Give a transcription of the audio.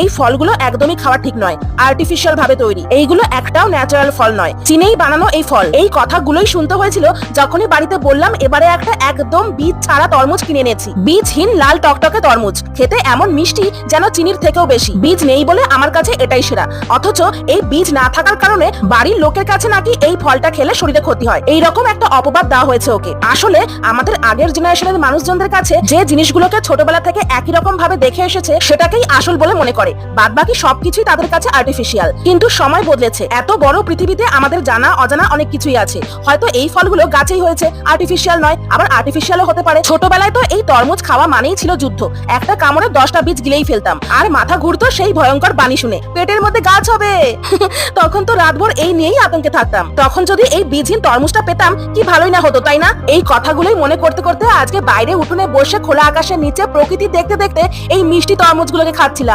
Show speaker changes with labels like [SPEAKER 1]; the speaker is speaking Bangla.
[SPEAKER 1] এই ফলগুলো একদমই খাওয়া ঠিক নয় আর্টিফিশিয়াল ভাবে তৈরি। এইগুলো একটাও ন্যাচারাল ফল নয়। চিনেই বানানো এই ফল। এই কথাগুলোই শুনতে হয়েছিল যখনই বাড়িতে বললাম, এবারে একটা একদম বীজ ছাড়া তরমুজ কিনে এনেছি। বীজহীন লাল টকটকে তরমুজ। খেতে এমন মিষ্টি যেন চিনির থেকেও বেশি। বীজ নেই বলে আমার কাছে এটাই সেরা। অথচ এই বীজ না থাকার কারণে বাড়ির লোকের কাছে নাকি এই ফলটা খেলে শরীরে ক্ষতি হয়। এই রকম একটা অপবাদ দেওয়া হয়েছে ওকে। আসলে আমাদের আগের জেনারেশনের মানুষজনদের কাছে যে জিনিসগুলোকে ছোটবেলা থেকে একই রকম ভাবে দেখে এসেছে, সেটাকেই আসল বলে মনে করে। বাদ বাকি সবকিছুই তাদের কাছে আর্টিফিশিয়াল কিন্তু সময় বদলেছে। এত বড় পৃথিবীতে আমাদের জানা, অজানা অনেক কিছুই আছে। হয়তো এই ফলগুলো গাছেই হয়েছে। আর্টিফিশিয়াল নয়, আবার আর্টিফিশিয়ালও হতে পারে। ছোটবেলায় তো এই তরমুজ খাওয়া মানেই ছিল যুদ্ধ। একটা কামড়ে দশটা বীজ গিলেই ফেলতাম। আর মাথা ঘুরতো সেই ভয়ঙ্কর বাণী শুনে। পেটের মধ্যে গাছ হবে। তখন তো রাতভর এই নিয়েই আতঙ্কে থাকতাম। তখন যদি এই বীজহীন তরমুজটা পেতাম, কি ভালোই না হতো, তাই না? এই কথাগুলোই মনে করতে করতে আজকে বাইরে উঠোনে বসে খোলা আকাশের নিচে প্রকৃতি দেখতে দেখতে এই মিষ্টি তরমুজগুলোকে খাচ্ছিলাম।